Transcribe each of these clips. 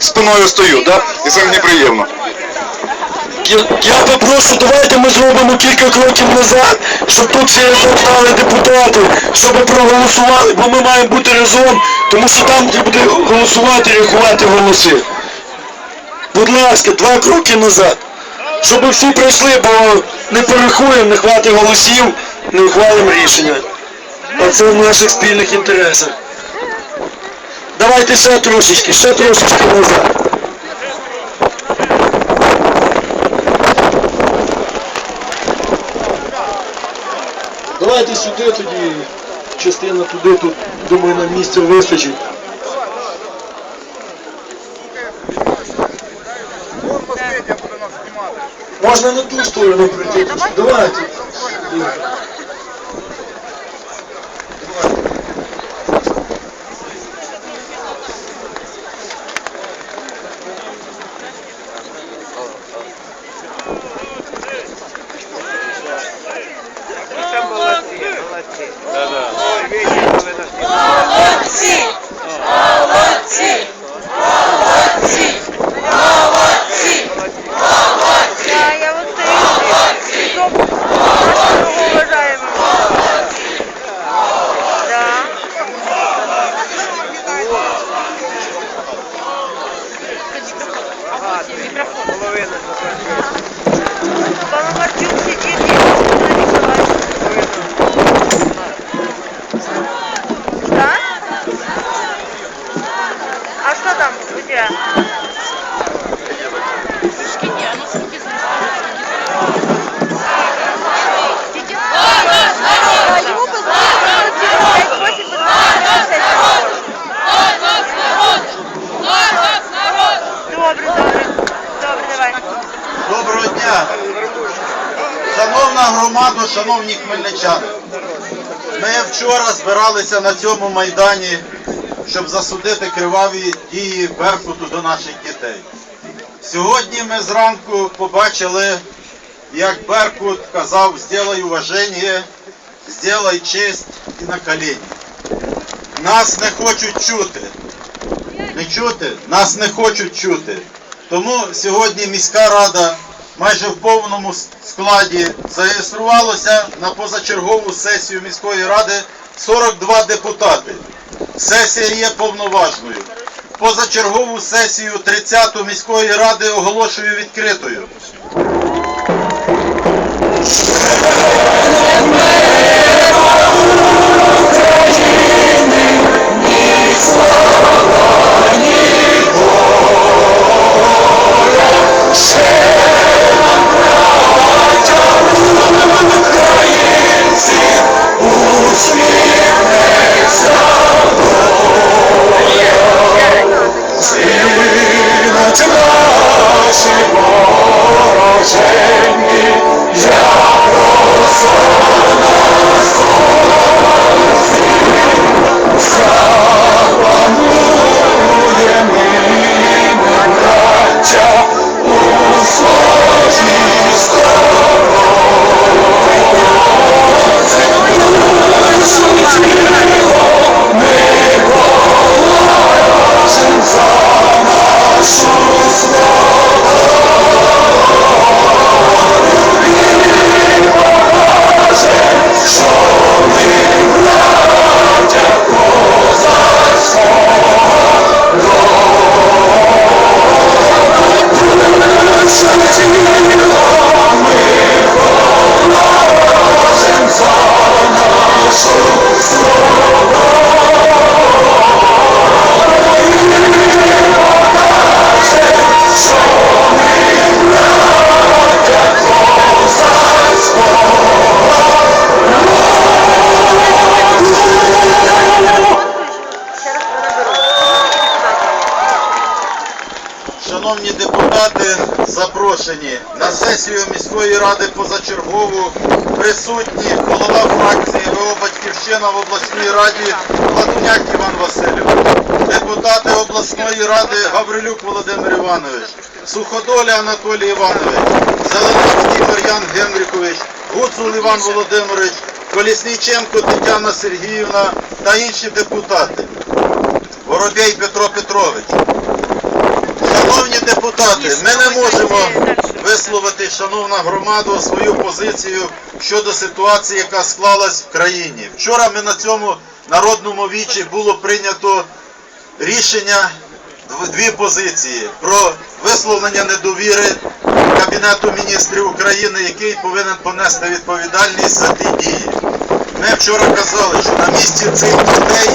спиною стою, да? і це мені приємно. Я, я попрошу, давайте ми зробимо кілька кроків назад, щоб тут всі зібрали депутати, щоб проголосували, бо ми маємо бути разом, тому що там, де буде голосувати, рахувати голоси. Будь ласка, два кроки назад. Щоб всі пройшли, бо не порахуємо, не хватить голосів, не ухвалимо рішення. А це в наших спільних інтересах. Давайте ще трошечки, ще трошечки назад. Давайте сюди тоді, частина туди, тут, думаю, нам місця вистачить. Можна на ту сторону прийти. Давайте. Пономарчук сидит, Да? А что там у тебя? Доброго дня! Шановна громада, шановні хмельничани. Ми вчора збиралися на цьому майдані, щоб засудити криваві дії Беркуту до наших дітей. Сьогодні ми зранку побачили, як Беркут казав, «Сделай уваження, сделай честь і на коліні. Нас не хочуть чути. Не чути? Нас не хочуть чути. Тому сьогодні міська рада майже в повному складі зареєструвалося на позачергову сесію міської ради 42 депутати. Сесія є повноважною. Позачергову сесію 30-ту міської ради оголошую відкритою. Депутати, запрошені на сесію міської ради позачергову присутні голова фракції ВО Батьківщина в обласній раді Ладуняк Іван Васильович, депутати обласної ради Гаврилюк Володимир Іванович, Суходоля Анатолій Іванович, Зеленецький Мар'ян Генрікович, Гуцул Іван Володимирович, Колісніченко Тетяна Сергіївна та інші депутати. Воробей Петро Петрович. Шановні депутати, ми не можемо висловити, шановна громада, свою позицію щодо ситуації, яка склалась в країні. Вчора ми на цьому народному вічі було прийнято рішення дві позиції про висловлення недовіри Кабінету міністрів України, який повинен понести відповідальність за ті дії. Ми вчора казали, що на місці цих дітей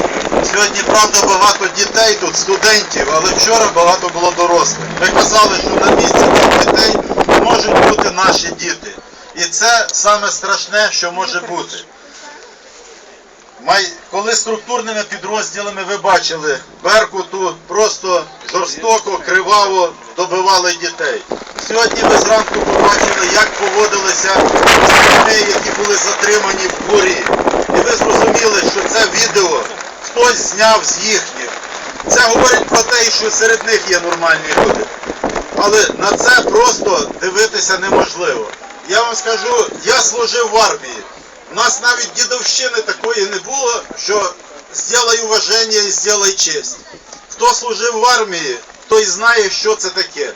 сьогодні правда багато дітей тут, студентів, але вчора багато було дорослих. Ми казали, що на місці цих дітей можуть бути наші діти. І це саме страшне, що може бути. Коли структурними підрозділами ви бачили Беркуту просто жорстоко, криваво добивали дітей. Сьогодні ви зранку побачили, як поводилися з які були затримані в дворі. І ви зрозуміли, що це відео хтось зняв з їхніх. Це говорить про те, що серед них є нормальні люди. Але на це просто дивитися неможливо. Я вам скажу, я служив в армії. У нас навіть дідовщини такої не було, що зробай уваження і зробай честь. Хто служив в армії, той знає, що це таке.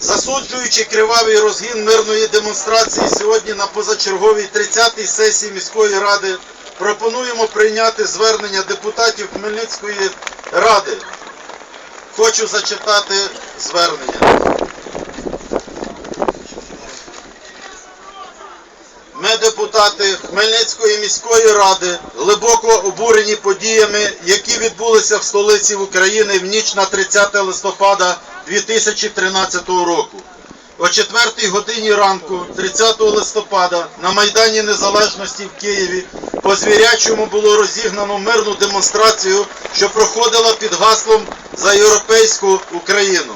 Засуджуючи кривавий розгін мирної демонстрації сьогодні на позачерговій 30-й сесії міської ради, пропонуємо прийняти звернення депутатів Хмельницької ради. Хочу зачитати звернення. Ми, депутати Хмельницької міської ради, глибоко обурені подіями, які відбулися в столиці України в ніч на 30 листопада 2013 року. О 4 годині ранку, 30 листопада, на Майдані Незалежності в Києві по звірячому було розігнано мирну демонстрацію, що проходила під гаслом за європейську Україну.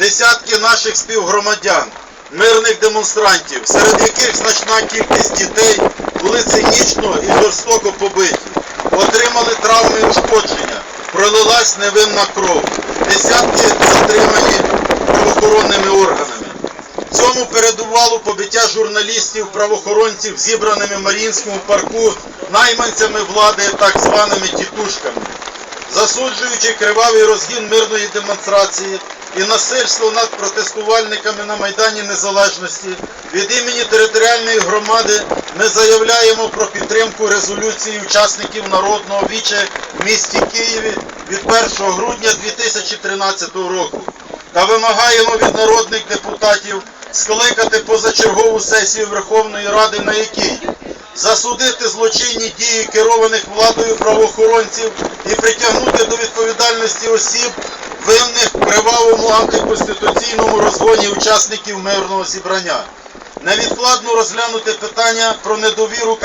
Десятки наших співгромадян, мирних демонстрантів, серед яких значна кількість дітей були цинічно і жорстоко побиті, отримали травми і ушкодження, пролилась невинна кров, десятки затримані правоохоронними органами. Цьому передувало побиття журналістів, правоохоронців, зібраними в Маріїнському парку найманцями влади, так званими тітушками. Засуджуючи кривавий розгін мирної демонстрації і насильство над протестувальниками на Майдані Незалежності, від імені територіальної громади ми заявляємо про підтримку резолюції учасників народного віче в місті Києві від 1 грудня 2013 року. Та вимагаємо від народних депутатів скликати позачергову сесію Верховної Ради, на якій засудити злочинні дії керованих владою правоохоронців і притягнути до відповідальності осіб, винних в кривавому антиконституційному розгоні учасників мирного зібрання. Невідкладно розглянути питання про недовіру